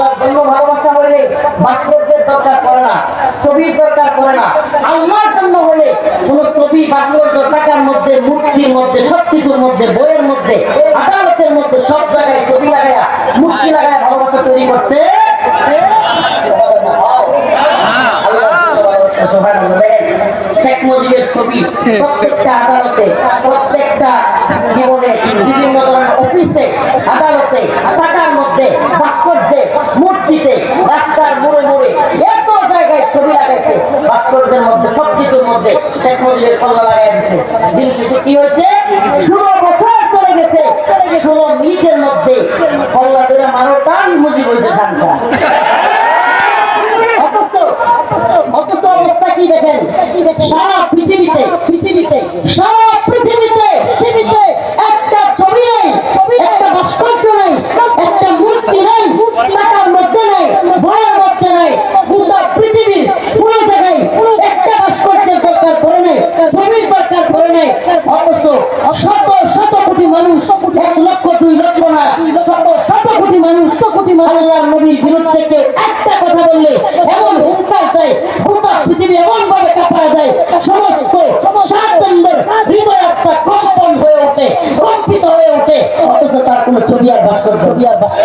আল্লাহর জন্য ভালোবাসা হলে ভাস্কর্যের দরকার পড়ে না ছবির দরকার পড়ে না। আল্লাহর জন্য হলে কোন ছবি ভাস্কর্য টাকার মধ্যে মূর্তির মধ্যে সবকিছুর মধ্যে বইয়ের মধ্যে আদালতের মধ্যে সব জায়গায় ছবি লাগায়া মূর্তি লাগায় ভালোবাসা তৈরি করতে শেখ মুজিবের ছবি প্রত্যেকটা আদালতে প্রত্যেকটা জীবনে বিভিন্ন ধরনের অফিসে আদালতে টাকার মধ্যে ভাস্কর্যে রাস্তার মোড়ে মোড়ে এত জায়গায় ছবি লাগাইছে। ভাস্কর্যের মধ্যে, সবকিছুর মধ্যে শেখ মুজিবের লাগাই দিছে। দিন শেষে কি হয়েছে? কি সারা পৃথিবীতে পৃথিবীতে, সারা পৃথিবীতে পৃথিবীতে একটা ছবি নেই, একটা ভাস্কর্য নেই, একটা মূর্তি নেই, টাকার মধ্যে নেই বইয়ের মধ্যে নেই গোটা পৃথিবীর পুরো জায়গায় একটা ভাস্কর্যের দরকার ছবির দরকার পড়ে নেই। অথচ শত শত এক লক্ষ, দুই লক্ষ না, শত শত কোটি মানুষ, শত কোটি এমন হুঙ্কার দেয়, গোটা এমন ভাবে কাঁপা যায় সমস্ত সাত নম্বর হৃদয় আত্মা কম্পন হয়ে ওঠে, কম্পিত হয়ে ওঠে। অথচ তার কোনো ছবি আর ভাস্কর ছবি আর ভাস্কর।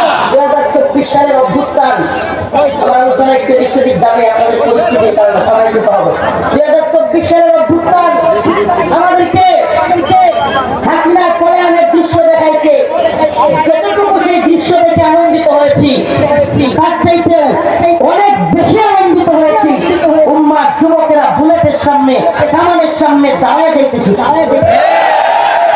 চব্বিশ অভ্যুত্থান। একটু পরিস্থিতির কারণে হবে দু হাজার চব্বিশ সালের অভ্যুত্থান আমাদেরকে অনেক বেশি আনন্দিত হয়েছি। সামনে সামনে দাঁড়ায় যাইতেছি দাঁড়ায় যাইতেছি।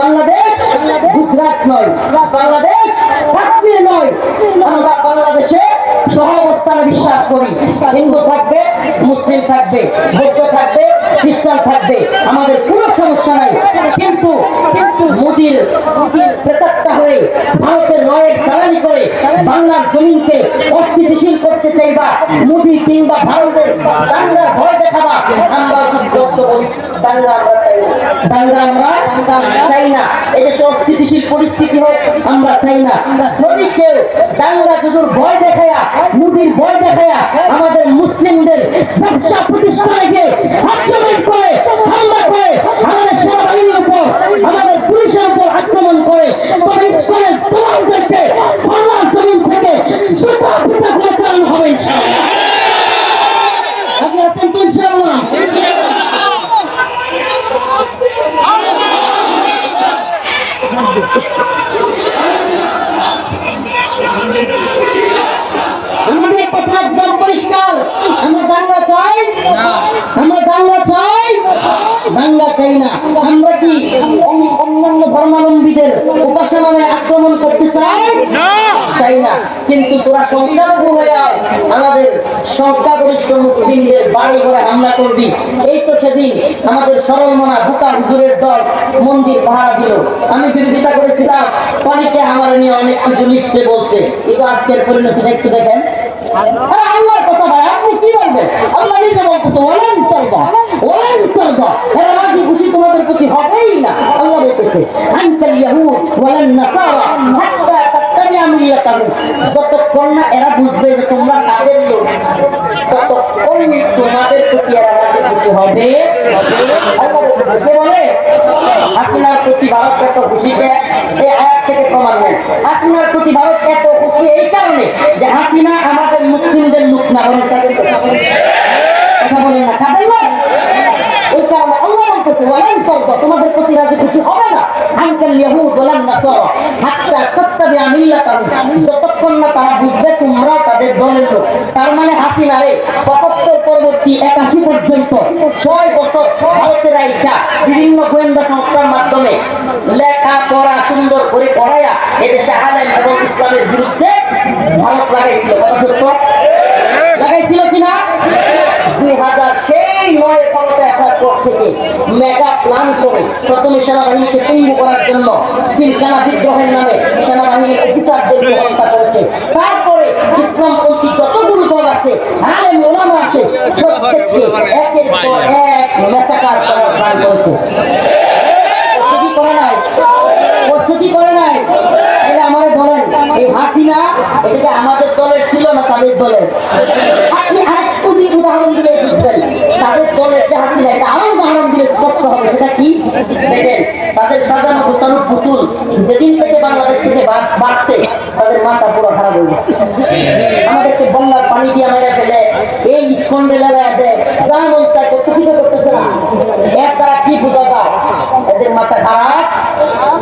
বাংলাদেশ, গুজরাট নয়, বাংলাদেশ, কাশ্মীর নয়। আমরা বাংলাদেশে সহাবস্থানে বিশ্বাস করি। হিন্দু থাকবে, মুসলিম থাকবে, বৌদ্ধ থাকবে, খ্রিস্টান থাকবে, আমাদের কোনো সমস্যা নাই। কিন্তু কিন্তু মোদির প্রেতাত্মা হয়ে ভারতের নয়ের চালানি করে বাংলার জমিনকে অস্থিতিশীল করতে চাইবা, মোদি কিংবা ভারতের বাংলার ভয় দেখাবা, আমরা সুস্থ করি বাংলা আমাদের মুসলিমদের আক্রমণ করে আমাদের পুলিশের উপর আক্রমণ করে তবে থেকে হবে ইনশাআল্লাহ আপনি আছেন তো ইনশাআল্লাহ আমাদের কথা একদম পরিষ্কার আমরা দাঙ্গা চাই আমরা দাঙ্গা চাই দাঙ্গা চাই না। আমরা কি অন্যান্য ধর্মাবলম্বীদের উপাসনায় আক্রমণ করতে চাই? চাই না। কিন্তু তোরা সংখ্যালঘু হয়ে আমাদের সংখ্যাগরিষ্ঠ মুসলিমদের বাড়ি ঘরে হামলা করবি। এই তো সেদিন আমাদের সরলমনা বুকা হুজুরের দল মন্দির পাহারা দিল। আমি বিরোধিতা করেছিলাম। অনেকে আমার নিয়ে অনেক কিছু লিখছে বলছে। কিন্তু আজকের পরিণতিটা একটু দেখেন। আরে আল্লাহর কথা ভাই বলবেন আল্লাহ নিজে বলতেছে ওলেন তরবা ওলেন তরবা। এরা রাজি খুশি তোমাদের প্রতি হবেই না। আল্লাহ বলতেছে আনকাল ইয়াহুদ ওয়ালান নাসারা, হাত্তা তাত্তাবিআ মিল্লাতাহুম। যতক্ষণ না এরা বুঝবে যে তোমরা তাদের লোক, ততক্ষণ তোমাদের প্রতি এরা রাজি খুশি হবে। কে বলে? আপনার প্রতি ভারত এত খুশি এই কারণে যে হাসিনা আমাদের মুসলিমদের মুখ না তাদের কথা বলেন কথা বলেন না কাদের নয় এই কারণে আল্লাহ বলতেছে তোমাদের প্রতি রাজি খুশি হবে না? আনকাল ইয়াহুদ ওয়ালান নাসারা, হাত্তা তাত্তাবিআ মিল্লাতাহুম যতক্ষণ না তারা বুঝবে তোমরা তাদের দলের লোক। তার মানে হাসিনা রে, পঁচাত্তর পরবর্তী একাশি পর্যন্ত ছয় বছর ভারতের আইসা বিভিন্ন গোয়েন্দা সংস্থার মাধ্যমে লেখা পড়া সুন্দর করে পড়াইয়া এদেশে আলেম এবং ইসলামের বিরুদ্ধে ভারত লাগাইছিল। কথা সত্য? লাগাইছিল কিনা? দুই হাজার নয় ক্ষমতায় আসার পর থেকে মেগা প্ল্যান করে প্রথমে সেনাবাহিনীকে পঙ্গু করার জন্য তিনখানা বিদ্রোহের নামে সেনাবাহিনীর অফিসারদের হত্যা করেছে। তারপরে ইসলামপন্থী যতগুলো দল আছে আলেম ওলামা আছে, প্রত্যেককে একের পর এক মেসাকার করার প্ল্যান করেছে। তাহলে আমারে বলেন, এই হাসিনা এটা আমাদের দলের ছিল না তাদের দলের? আপনি উদাহরণ দিলে বুঝবেন। তাদের যে হাসিনা এটা আরও উদাহরণ দিলে স্পষ্ট হবে। সেটা কি? দেখেন, তাদের সাজানো গোছানো পুতুল যেদিন থেকে বাংলাদেশ থেকে বাদ- তাদের মাথা পুরো খারাপ হয়ে আমাদেরকে বন্যার পানি দিয়ে মেরে ফেলে, এই স্কন্ডে লাগায় দেয় যা মন চায় করতে করতেছে না। এর দ্বারা কি বোঝা যায় এদের মাথা খারাপ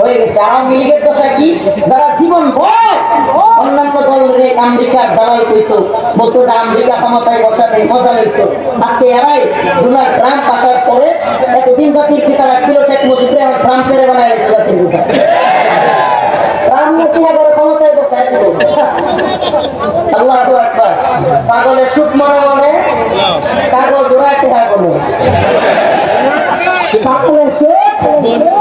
হয়ে গেছে। আওয়ামী লীগের দশা কি? যারা জীবন ভর অন্যান্য দলের আমেরিকার দালাল কইতো বলতো যে আমেরিকা ক্ষমতায় বসাতে মজা লইত। আজকে এরাই ডোনাল্ড ট্রাম্প আসার পরে এতদিন জাতির পিতা রাখছিল, শেখ মুজিবরে এখন ট্রাম্পের বানায় রেখে জাতির পিতা। ট্রাম্প আল্লাহ মনে কাগজ উড়াইতে হয় বলে পাগলের সুখ মনে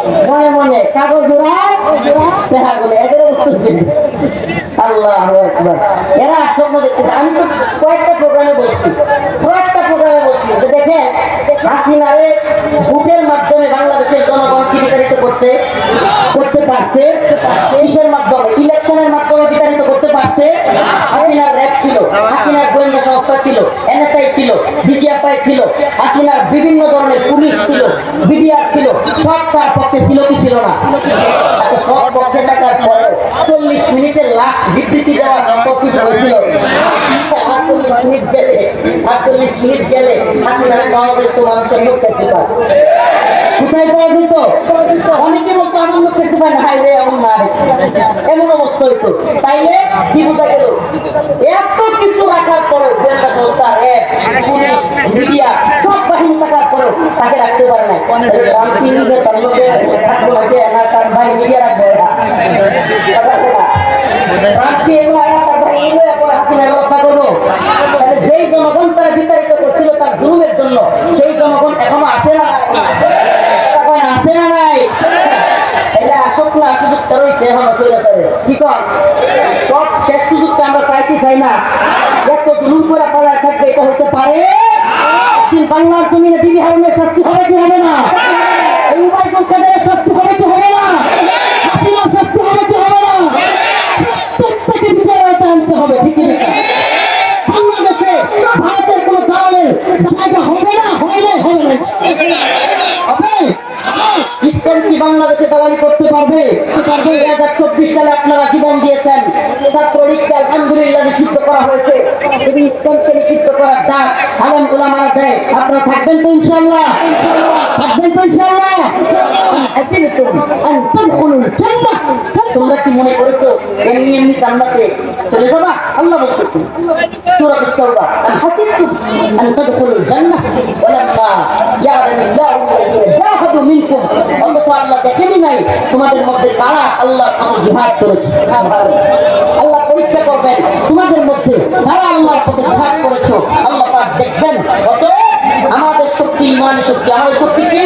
কয়েকটা প্রোগ্রামে বলছি কয়েকটা প্রোগ্রামে বলছি মাধ্যমে বাংলাদেশের জনগণ করছে? করতে পারছে? মাধ্যমে? পারছে হাসিনার র্যাব ছিল, হাসিনার গোয়েন্দা সংস্থা ছিল এনএসআই ছিল বিজিএফআই ছিল, হাসিনার বিভিন্ন ধরনের পুলিশ ছিল বিডিআর ছিল, সব তার পক্ষে ছিল কি ছিল না? সব পক্ষে থাকার পরে চল্লিশ মিনিটের লাস্ট বিবৃতি দেওয়া কপিট হয়েছিল মিনিট গেলে আটচল্লিশ মিনিট গেলে হাসিনার পাওয়া যেত মানুষের মুখ দেখতে পায় কোথায় পাওয়া যেত অনেকে বলতো আমার মুখ দেখতে পায় না হাই এমন নাই। এমন অবস্থা হইতো। তাইলে কি বোঝা গেল? এত কিছু রাখার পরে গোয়েন্দা সংস্থা র্যাব পুলিশ মিডিয়া সব বাহিনী থাকার পরেও তাকে রাখতে পারে না তার লোকে থাকব না তার ভাই মিডিয়া রাখবে এরা। যেই জনগণ তারা বিতাড়িত করছিল তার বাংলার জমিনে দিদি হারুনের শাস্তি হবে কি হবে না? এই উপায় কাদের শাস্তি হবে কি হবে না হাসিনার শাস্তি হবে কি হবে না প্রত্যেককে বিচার আওতায় আনতে হবে ঠিক কি না বাংলাদেশে ভারতের কোন দালালের জায়গা হবে না হয় না হবে না হবে ইসকন কি বাংলাদেশে দালালি করতে পারবে দুই হাজার চব্বিশ সালে আপনারা জীবন দিয়েছেন ছাত্রলীগকে আলহামদুলিল্লাহ নিষিদ্ধ করা হয়েছে যদি ইসকনকে নিষিদ্ধ করার ডাক আলম ওলামারা দেয় আপনারা থাকবেন তো ইনশাল্লাহ থাকবেন তো ইনশাল্লাহ أتلكم أن تدخلوا الجنة তোমরা কি মনে করেছ এমনি এমনি জান্নাতে চলে যাবা? আল্লাহ বলতেছে। সূরা আত-তাওবা আম হাসিবতুম আন তাদখুলুল জান্নাহ, ওয়ালাম্মা ইয়ালামুল্লাহু জাহাদু মিনকুম। দেখেনি নাই তোমাদের মধ্যে কারা আল্লাহ কত জিহাদ করেছে? আল্লাহ পরীক্ষা করবেন। তোমাদের মধ্যে কারা আল্লাহর পথে জিহাদ করেছ? আল্লাহ পাক দেখবেন। কত আমাদের শক্তি, ইমানের শক্তি, আমাদের শক্তি কি?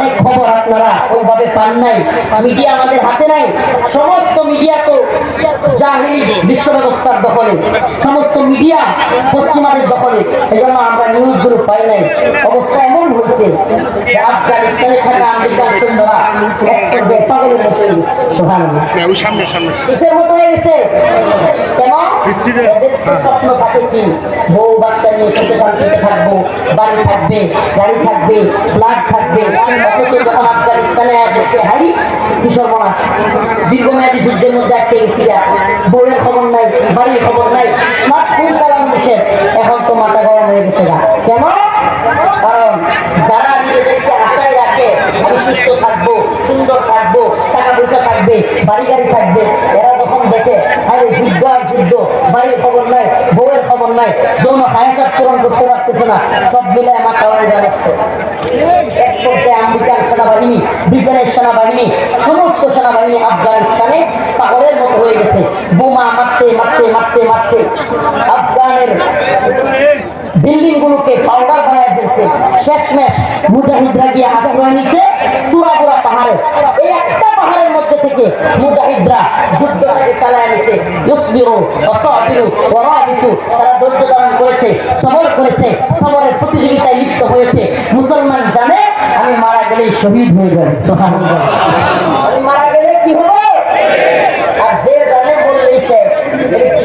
অনেক খবর আপনারা ওইভাবে পান নাই। মিডিয়া আমাদের হাতে নাই। সমস্ত মিডিয়া জাহিলি বিশ্ব ব্যবস্থার দখলে সমস্ত মিডিয়া পশ্চিমাদের দখলে। এই জন্য আমরা নিউজগুলো পাই নাই। অবস্থা এমন হয়েছে আফগানিস্তানে থাকা আমেরিকান সৈন্যরা এক পাগলের মতো সুবহানাল্লাহ। সামনে সামনে। কিসের মতো হয়ে গেছে? কেন? তো স্বপ্ন থাকে কি? বউ বাচ্চা নিয়ে সুখে শান্তিতে থাকব বাড়ি থাকবে গাড়ি থাকবে ফ্ল্যাট থাকবে অথচ যখন আফগানিস্তানে আসছে হাই কিশোর মনা দীর্ঘমেয়াদী যুদ্ধের মধ্যে খবর নাই, বাড়ির খবর নাই। স্মার্টফোন কালাম নিষেধ এখন তো মাথা গরম হয়ে গেছে না কেন? কারণ যারা নিজেদেরকে আশায় রাখে, আমি সুস্থ থাকব, সুন্দর থাকব, টাকা পয়সা থাকবে, বাড়ি গাড়ি থাকবে, এরা যখন দেখে আরে যুদ্ধ আর যুদ্ধ বাড়ির খবর নাই বউয়ের খবর নাই। যৌন হায়াসাত পূরণ করতে পারতেছে না। সব মিলে আমার খাওয়াই জানাচ্ছ এক পর্যায়ে আমেরিকান সেনাবাহিনী, ব্রিটেনের সেনাবাহিনী, সমস্ত সেনাবাহিনী আফগানিস্তানে পাগলের মতো হয়ে গেছে। বোমা মারতে মারতে মারতে মারতে আফগানের বিল্ডিং গুলোকে পাউডার বানায় দিচ্ছে শেষমেশ মুজাহিদরা গিয়ে আশ্রয় নিচ্ছে তুরাগুড়া পাহাড়ে। এই একটা পাহাড়ের মধ্যে থেকে মুজাহিদরা যুদ্ধ চালায় নিচ্ছে ইসবিরু অসাবিরু ওরাবিতু, তারা ধৈর্য ধারণ করেছে সবর করেছে সবরের প্রতিযোগিতায় লিপ্ত হয়েছে। মুসলমান জানে, আমি মারা গেলেই শহীদ হয়ে যাবে। সুবহানাল্লাহ। আমি মারা গেলে কি হবে? আর যে জানে বললেই শেষ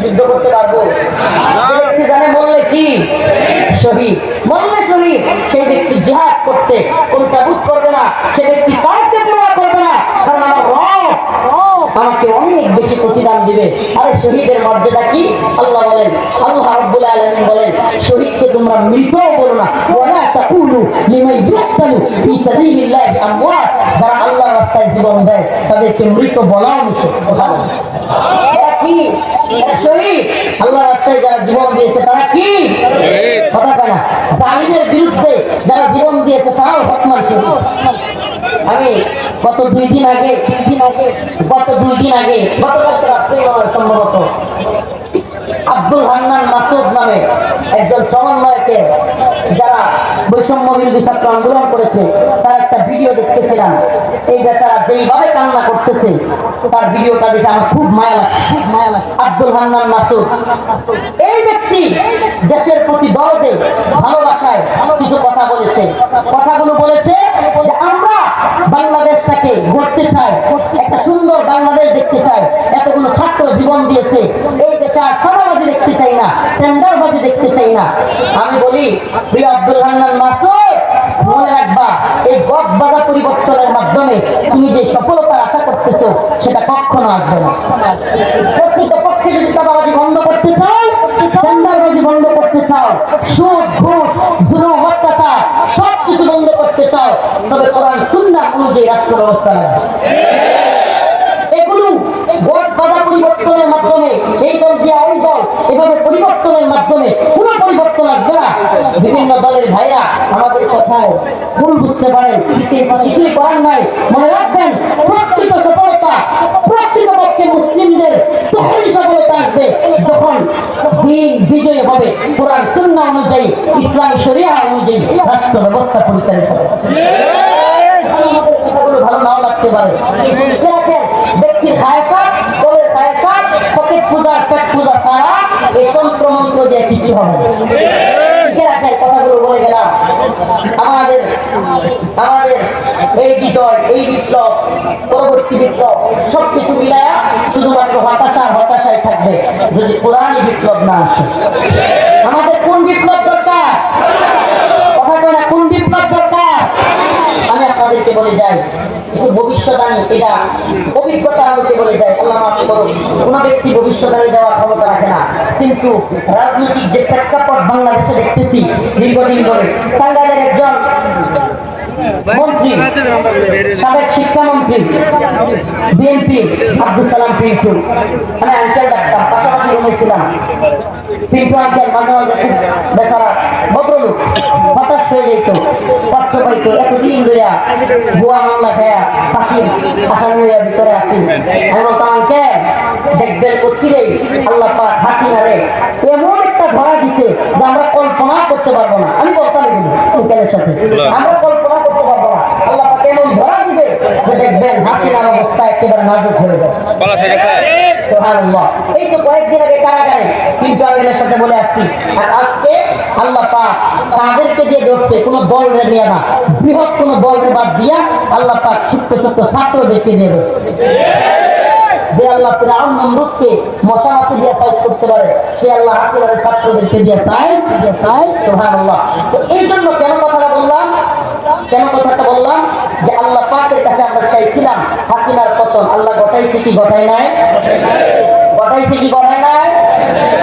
যুদ্ধ করতে পারব? জানে বললে কি? শহীদ। মরলে শহীদ, সেই ব্যক্তি জিহাদ করতে। কোন তাবুত করবে না, সে ব্যক্তি কাউকে প্রমাণ করবে না কারণ আমার রব আমাকে অনেক বেশি প্রতিদান দিবে। আরে শহীদের মর্যাদা কি? আল্লাহ বলেন আল্লাহ রব্বুল আলামিন বলেন শহীদকে তোমরা মৃতও বলো না। ওয়ালা তাকুলু লিমান ইউক্তালু ফি সাবিলিল্লাহি আমওয়াত। যারা আল্লাহর রাস্তায় জীবন দেয় তাদেরকে মৃত বলাও নিষেধ। সুবহানাল্লাহ। কি? শহীদ। আল্লাহ রাস্তায় যারা জীবন দিয়েছে তারা কি? কথা কয় না। জালিমের বিরুদ্ধে যারা জীবন দিয়েছে তারাও হকমান শহীদ। আমি গত দুই দিন আগে, দুই দিন আগে, গত দুই দিন আগে, গতকালকে রাত্রে সম্ভবত আব্দুল হান্নান মাসুদ নামে একজন সমন্বয়কে যারা বৈষম্য বিরোধী ছাত্র আন্দোলন করেছে, তার একটা ভিডিও দেখতেছিলাম। এই বেচারা যেইভাবে কান্না করতেছে, তার ভিডিওটা দেখে আমার খুব মায়া লাগছে। খুব মায়া লাগছে আব্দুল হান্নান মাসুদ, এই ব্যক্তি দেশের প্রতি দরদে ভালোবাসায় কিছু কথা বলেছে। কথাগুলো বলেছে আমরা বাংলাদেশটাকে গড়তে চাই একটা সুন্দর বাংলাদেশ দেখতে চাই এতগুলো ছাত্র জীবন দিয়েছে। এই দেশে আর চাঁদাবাজি দেখতে চাই না টেন্ডারবাজি দেখতে চাই না। আমি বলি, প্রিয় আব্দুল হান্নান মাসুদ, মনে রাখবা, এই গদ বাধা পরিবর্তনের মাধ্যমে তুমি যে সফলতার আশা করতেছো, সেটা কখনো আসবে না। প্রকৃত পক্ষে যদি চাঁদাবাজি বন্ধ করতে চাও টেন্ডারবাজি বন্ধ করতে চাও, সুদ, ঘুষ চাও তবে কোরআন সুন্নাহ অনুযায়ী রাষ্ট্র ব্যবস্থা নেয়। এগুলো বাধা পরিবর্তনের মাধ্যমে এই দল এভাবে পরিবর্তনের মাধ্যমে কোনো পরিবর্তন আসবে না। বিভিন্ন দলের ভাইরা আমাদের কথায় ভুল বুঝতে পারেন কিছুই করার নাই। মনে রাখবেন প্রকৃত সফলতা প্রকৃত পক্ষে মুসলিমদের তখনই সফলতা আসবে যখন দিন বিজয় হবে। কোরআন সুন্না অনুযায়ী ইসলাম শরিয়া অনুযায়ী রাষ্ট্র ব্যবস্থা পরিচালিত হবে। ভালো নাও লাগতে পারে। ছাড়া এই তন্ত্র মন্ত্র দিয়ে কিচ্ছু হবে রাখেন কথাগুলো বলে গেলাম। আমাদের আমাদের এই বিজয় এই বিপ্লব পরবর্তী বিপ্লব সবকিছু মিলায়া শুধুমাত্র হতাশা হতাশায় থাকবে যদি কোরআনই বিপ্লব না আসে। আমাদের কোন বিপ্লব দরকার? কথা কোন বিপ্লব বলে যায় কিছু ভবিষ্যৎবাণী এটা অভিজ্ঞতা হইতে বলে যায়, আল্লাহ মাফ করুন কোনো ব্যক্তি ভবিষ্যৎবাণী দেওয়ার ক্ষমতা রাখে না। কিন্তু রাজনৈতিক যে প্রেক্ষাপট বাংলাদেশে দেখতেছি দীর্ঘদিন ধরে টাঙ্গাইলের একজন সাবেক শিক্ষামন্ত্রী বিএনপি আব্দুল সালাম পিন্টু। আমি আঙ্কেল ডাক্তার পাশাপাশি রুমেছিলাম পিন্টু আঙ্কেল মাঝে মাঝে খুব বেচারা ভদ্রলোক হতাশ হয়ে যেত কষ্ট পাইতো এতদিন ধরিয়া ভুয়া মামলা খেয়া ফাঁসির আসামি ভিতরে আছি। আমি বলতাম আঙ্কেল দেখবেন করছিলেই আল্লাহ পাক হাসি না এমন একটা ধরা যে আমরা কল্পনা করতে পারব না। আমি বলতাম সাথে। আমরা কল্পনা আল্লাহ পাক এমন ধরা দিবে যে দেখবেন হাসিনার অবস্থা একেবারে নাজুক হয়ে যাবে। বলা ঠিক আছে সুবহানাল্লাহ। এই তো কয়েকদিন আগে কারাগারে কিন্তু আমি এদের সাথে বলে আসছি। আর আজকে আল্লাহ পাক তাদেরকে দিয়ে ধরছে কোনো দল নিয়ে না বৃহৎ কোনো দলকে বাদ দিয়া আল্লাহ পাক ছোট্ট ছোট্ট ছাত্রদেরকে দিয়ে ধরছে যে আল্লাহ ফিরাউন নমরুদকে মশা মাছি দিয়ে সাইজ করতে পারে সে আল্লাহ হাসিনার ছাত্রদেরকে দিয়ে সাইজ দিয়ে সাইজ সুবহানাল্লাহ। তো এই জন্য কেন কেন কথাটা বললাম? যে আল্লাহ পাকের কাছে আমরা চাইছিলাম হাসিনার পতন। আল্লাহ ঘটাইছে কি ঘটাই নাই? ঘটাইছে কি ঘটাই নাই?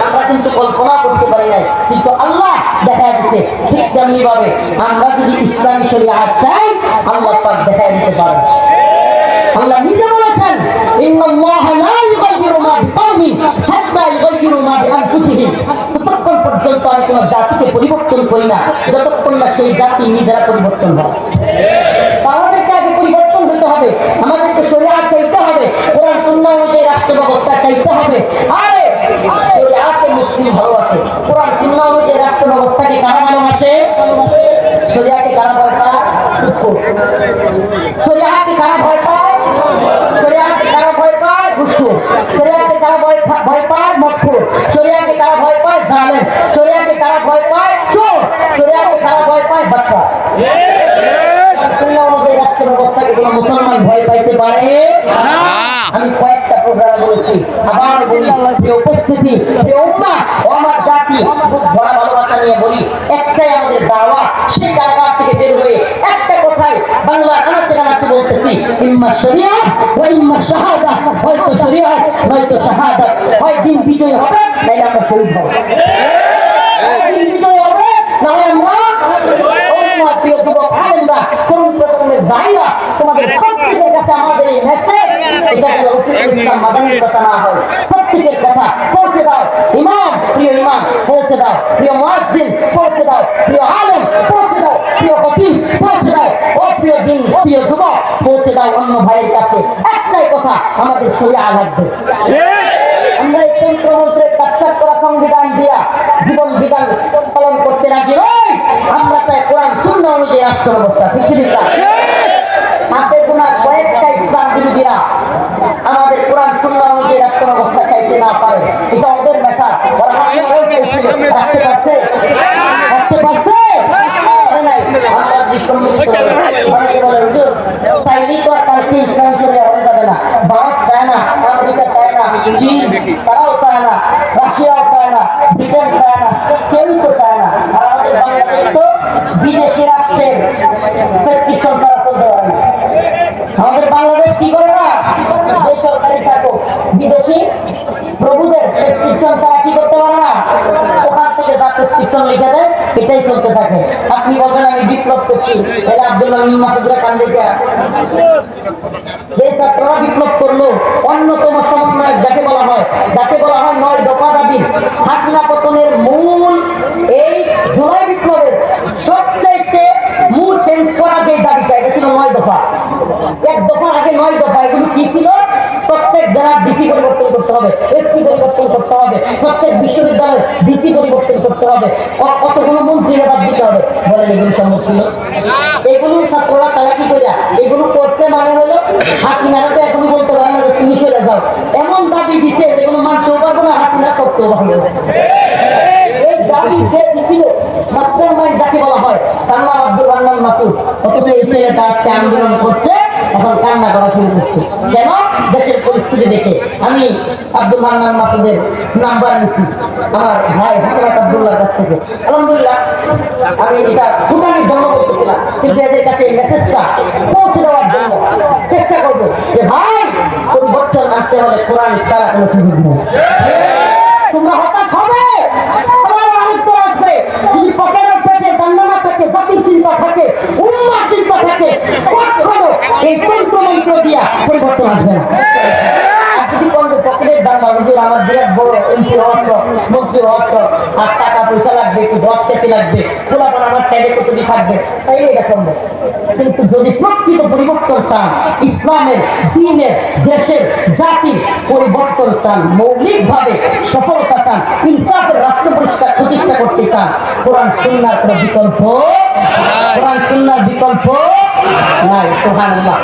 আমরা কিন্তু কল্পনা করতে পারি নাই। কিন্তু আল্লাহ দেখা দিচ্ছে ঠিক তেমনি ভাবে আমরা যদি ইসলামী শরীয়ত চাই, আল্লাহ পাক দেখা দিতে পারে। আল্লাহ নিজে বলেছেন, ইন্নাল্লাহ লা ইউগাইয়িরু মা বিকওমিন হাত্তা ইউগাইয়িরু মা বিআনফুসিহিম। পর্যন্ত আমি কোনো জাতিকে পরিবর্তন করি না। যতক্ষণ না সেই জাতি নিজেরা পরিবর্তন হয়। আমাদেরকে আগে পরিবর্তন হতে হবে। আমাদেরকে শরীয়ত চাইতে হবে। কোরআন সুন্নাহ অনুযায়ী রাষ্ট্র ব্যবস্থা চাইতে হবে। আরে শরীয়তকে মুসলিম ভালোবাসে কোরআন সুন্নাহ অনুযায়ী রাষ্ট্র ব্যবস্থাকে কারা ভালোবাসে? শরীয়তকে কারা ভয় পায়? শরীয়তকে কারা ভয় পায় শরীয়তকে কারা ভয় পায় ঘুষখু শরীয়তকে কারা ভয় ভয় পায় মদখোর শরীয়তকে কারা ভয় পায় জালেম শরীয়তকে কারা ভয় পায় চোর শরীয়তকে কারা ভয় পায় বাচ্চা সুন্নাহ অনুযায়ী রাষ্ট্র ব্যবস্থাকে কোনো মুসলমান ভয় পাইতে পারে আমি কয়েকটা প্রোগ্রাম বলেছি আবার বলি প্রিয় উপস্থিতি উম্মা ও আমার জাতি বড় ভালোবাসা নিয়ে বলি, একটাই আমাদের দাওয়া, সেই জায়গা থেকে বের হয়ে একটা কথাই বাংলা কানাচে কানাচে বলতেছি, ইম্মা শরিয়া ও ইম্মা শাহাদা। হয়তো শরিয়া নয়তো শাহাদা। হয় দিন বিজয় হবে, নাইলে আমরা শহীদ হব। দিন বিজয় হবে, নাহলে আমরা প্রিয় যুবক, আলেমরা, তরুণ প্রজন্মের ভাইরা, তোমাদের প্রত্যেকের কাছে আমাদের এই মেসেজ এটা যেন রফিকুল ইসলাম মাদানির কথা না হয়। প্রত্যেকের কথা পৌঁছে দাও ইমাম, প্রিয় ইমাম পৌঁছে দাও প্রিয় মুয়াজ্জিন পৌঁছে দাও প্রিয় আলেম পৌঁছে দাও প্রিয় খতিব পৌঁছে দাও ও প্রিয় দিন প্রিয় যুবক পৌঁছে দাও অন্য ভাইয়ের কাছে একটাই কথা, আমাদের শরীরে লাগবে। আমরা এই কেন্দ্রমন্ত্রের কাজ করা দিয়া জীবন বিধান পালন করতে রাজি নই। আমরা চাই কোরআন শূন্য অনুযায়ী রাষ্ট্র ব্যবস্থা পৃথিবীটা হাতে গোনা কয়েকটা ইসলাম বিরোধীরা আমাদের কোরআন শূন্য অনুযায়ী রাষ্ট্র ব্যবস্থা চাইতে না পারে এটা ওদের ব্যাপার ওরা হাতে ধরেও চাইছে। রাখতে পারছে রাখতে পারছে পারে নাই। আমরা বিসম্মিলিত হয়ে অনেকে বলে, হুজুর, চাইলেই তো আর কালকে ইসলাম শরীয়ত হয়ে যাবে না ভারত চায় না আমেরিকা চায় না চীন তারাও চায় না রাশিয়াও চায় না ব্রিটেন চায় না কেউই তো চায় না আর আমাদের বাংলাদেশ তো বিদেশি রাষ্ট্রের আমাদের বাংলাদেশ কি করে না? যে সরকারি থাকুক। বিদেশি প্রভুদের প্রেসক্রিপশন ছাড়া কি করতে পারে না? ওখান থেকে যা প্রেসক্রিপশন লিখে দেয় এটাই চলতে থাকে। আপনি বলবেন, আমি বিপ্লব করছি। তাহলে আব্দুল্লাহ যে ছাত্ররা বিপ্লব করল, অন্যতম সমন্বয়ক যাকে বলা হয়, যাকে বলা হয় নয় দফা দাবি। হাসিনা পতনের মূল এই জুলাই বিপ্লবের মূল চেঞ্জ করা যে দাবিটা, এটা ছিল নয় দফা। এক দফা আগে নয় দফা, এগুলো কি ছিল? প্রত্যেক জেলার ডিসি পরিবর্তন করতে হবে এসপি পরিবর্তন করতে হবে, প্রত্যেক বিশ্ববিদ্যালয়ের ডিসি পরিবর্তন করতে হবে ক- কতগুলো মন্ত্রী বাদ দিতে হবে বলেন এগুলো সম্ভব ছিল। এগুলো ছাত্ররা তারা কি করে এগুলো করতে মানে হলো হাসিনারা তো এখনও বলতে পারে না যে তুমি সরে যাও। এমন দাবি দিছে যেগুলো মানতেও পারব না, হাসিনা করতেও পারব না আলহামদুলিল্লাহ আমি এটা চেষ্টা করব যে ভাই তোমরা হতাশ হবে তোমার আনন্দ আসবে যদি পকেটের পেটে বন্দনা থাকে জাতির চিন্তা থাকে উম্মা চিন্তা থাকে কখনো এই তন্ত্রমন্ত্র দিয়া পরিবর্তন আসবে পরিবর্তন চান, ইসলামের, দিনের, দেশের সফলতা চান, ইনসাফের রাষ্ট্র পরিষ্কার প্রতিষ্ঠা করতে চান, কোরআন, সুন্নার বিকল্প? কোরআন, সুন্নার বিকল্প? নাই